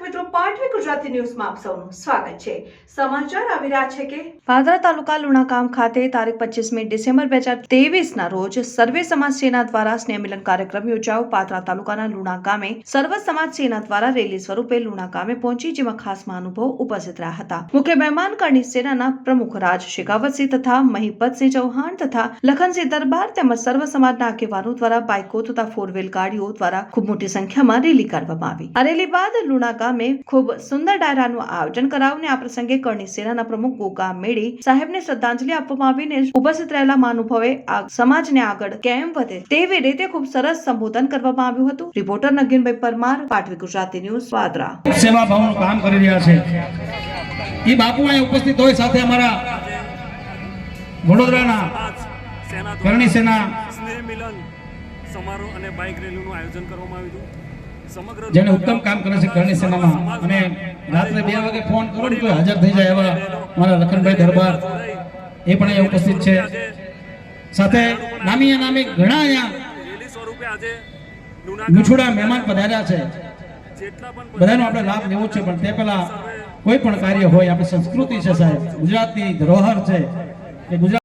with rally સ્વરૂપે લુણા ગામે પહોંચી જેમાં ખાસ મહાનુભાવ ઉપસ્થિત રહ્યા હતા. મુખ્ય મહેમાન કરણી સેનાના પ્રમુખ રાજ શેખાવતસિંહ તથા મહિપતસિંહ ચૌહાણ તથા લખનસિંહ દરબાર તેમજ સર્વ સમાજના આગેવાનો દ્વારા બાઇકો તથા ફોર વ્હીલ ગાડીઓ દ્વારા ખૂબ મોટી સંખ્યામાં રેલી કરવામાં આવી. આ રેલી બાદ લુણા ગામે ખૂબ સુંદર ડાયરાનું આયોજન કરાવ્યું આ પ્રસંગે કરણી સેનાના પ્રમુખ ગોગા મેળી સાહેબને શ્રદ્ધાંજલિ આપવામાં આવીને ઉપસ્થિત રહેલા મહાનુભાવે આ સમાજને આગળ કેમ વધે તેવી રીતે ખૂબ સરસ સંબોધન કરવામાં આવ્યું હતું. રિપોર્ટર નગીનભાઈ પરમાર પાટવી ગુજરાતી ન્યૂઝ વાદરા. સેવા ભાવનું કામ કરી રહ્યા છે. એ બાપુ અહીં ઉપસ્થિત હોય સાથે અમારા વડોદરાના કરણી સેના સ્નેહ મિલન સમારોહ અને બાઇક રેલીનું આયોજન કરવામાં આવ્યું હતું. જેને ઉત્તમ કામ કરે છે કરણી સેનામાં. અને રાત્રે બે વાગે ફોન કરો તો હાજર થઈ જાય એવા મારા લખનભાઈ દરબાર. એ પણ અહીંયા ઉપસ્થિત છે. સાથે નામી નામી ઘણા અહીંયા ગુછુડા મહેમાન પધાર્યા છે. બધાનો આપણે લાભ લેવો છે પણ તે પહેલા કોઈ પણ કાર્ય હોય આપણી સંસ્કૃતિ છે સાહેબ. ગુજરાતની ધરોહર છે. કે ગુજરાત